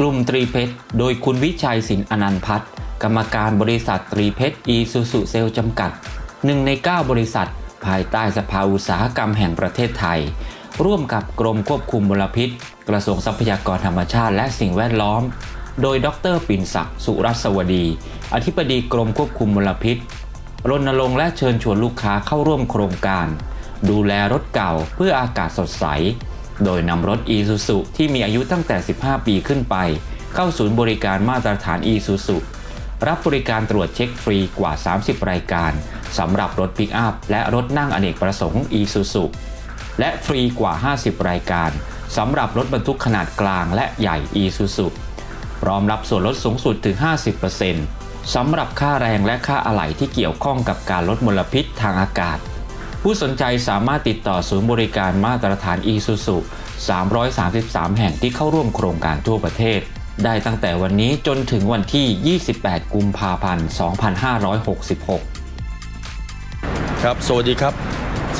กลุ่มตรีเพชร โดยคุณวิชัยสินอนันพัฒน์กรรมการบริษัทตรีเพชรอีซูซูเซลจำกัดหนึ่งใน 9 บริษัท ภายใต้สภาอุตสาหกรรมแห่งประเทศไทย ร่วมกับกรมควบคุมมลพิษ กระทรวงทรัพยากรธรรมชาติและสิ่งแวดล้อม โดยดรปิ่นศักดิ์สุรัสวดี อธิบดีกรมควบคุมมลพิษรณรงค์และเชิญชวนลูกค้าเข้าร่วมโครงการ ดูแลรถเก่าเพื่ออากาศสดใส โดยนำรถ e s u s u ที่มีอายุตั้งแต่ 15 ปีขึ้นไป เข้าศูนย์บริการมาตรฐาน e s u s u รับบริการตรวจเช็คฟรีกว่า 30 รายการสำหรับรถปิกอัพและรถนั่งอเนกประสงค์ e s u s u และฟรีกว่า 50 รายการสำหรับรถบรรทุกขนาดกลางและใหญ่ e s u s u พร้อมรับส่วนลดสูงสุดถึง 50%สำหรับค่าแรงและค่าอะไหล่ที่เกี่ยวข้องกับการลดมลพิษทางอากาศ ผู้สนใจสามารถติดต่อศูนย์บริการมาตรฐาน e-susu 333 แห่งที่เข้าร่วมโครงการทั่วประเทศ ได้ตั้งแต่วันนี้จนถึงวันที่ 28 กุมภาพันธ์ 2566 ครับ สวัสดีครับ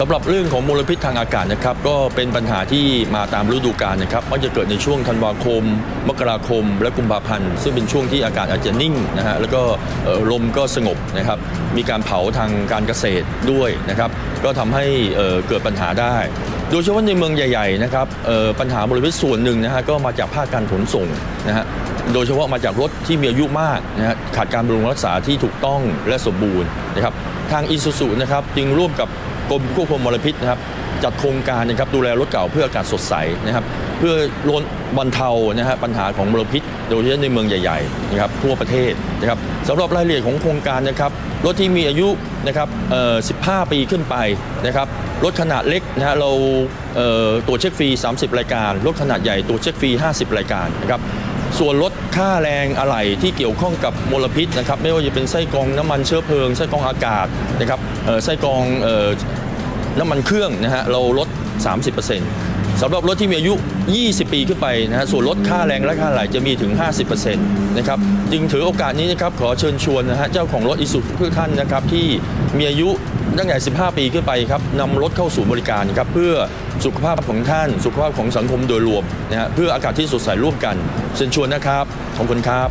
สำหรับเรื่องของมลพิษทางอากาศนะครับก็เป็นปัญหาที่มาตามฤดูกาลนะครับมักจะเกิดในช่วงธันวาคม มกราคม และกุมภาพันธ์ ซึ่งเป็นช่วงที่อากาศอาจจะนิ่งนะฮะแล้วก็ลมก็สงบนะครับมีการเผาทางการเกษตรด้วยนะครับก็ทำให้เกิดปัญหาได้ โดยเฉพาะในเมืองใหญ่ๆนะครับปัญหามลพิษส่วนหนึ่งนะฮะก็มาจากภาคการขนส่งนะฮะโดยเฉพาะมาจากรถที่มีอายุมากนะฮะขาดการบำรุงรักษาที่ถูกต้องและสมบูรณ์นะครับทางอีซูซูนะครับจึงร่วมกับ กรมควบคุมมลพิษนะครับจัดโครงการนะครับดูแลรถเก่าเพื่ออากาศสดใสนะครับเพื่อลดบรรเทานะฮะปัญหาของมลพิษ โดยเฉพาะในเมืองใหญ่ๆนะครับทั่วประเทศนะครับสำหรับรายละเอียดของโครงการนะครับรถที่มีอายุนะครับ15 ปีขึ้นไปนะครับรถขนาดเล็กนะฮะเราเตรวเช็คฟรี 30 รายการ รถขนาดใหญ่ตรวเช็คฟรี 50 รายการนะครับ ส่วนลดค่าแรงอะไหล่ที่เกี่ยวข้องกับมลพิษนะครับไม่ว่าจะเป็นไส้กรองน้ำมันเชื้อเพลิงไส้กรองอากาศนะครับไส้กรองน้ำมันเครื่องนะฮะเราลด 30%สำหรับรถที่มีอายุ 20 ปีขึ้นไปนะฮะส่วนลดค่าแรงและค่าไหลจะมีถึง 50%นะครับจึงถือโอกาสนี้นะครับขอเชิญชวนนะฮะเจ้าของรถอิสุทุกท่านนะครับที่มีอายุตั้งแต่ 15 ปีขึ้นไปครับนำรถเข้าสู่บริการครับเพื่อ สุขภาพของท่าน สุขภาพของสังคมโดยรวมนะฮะเพื่ออากาศที่สดใสร่วมกันเชิญชวนนะครับขอบคุณครับ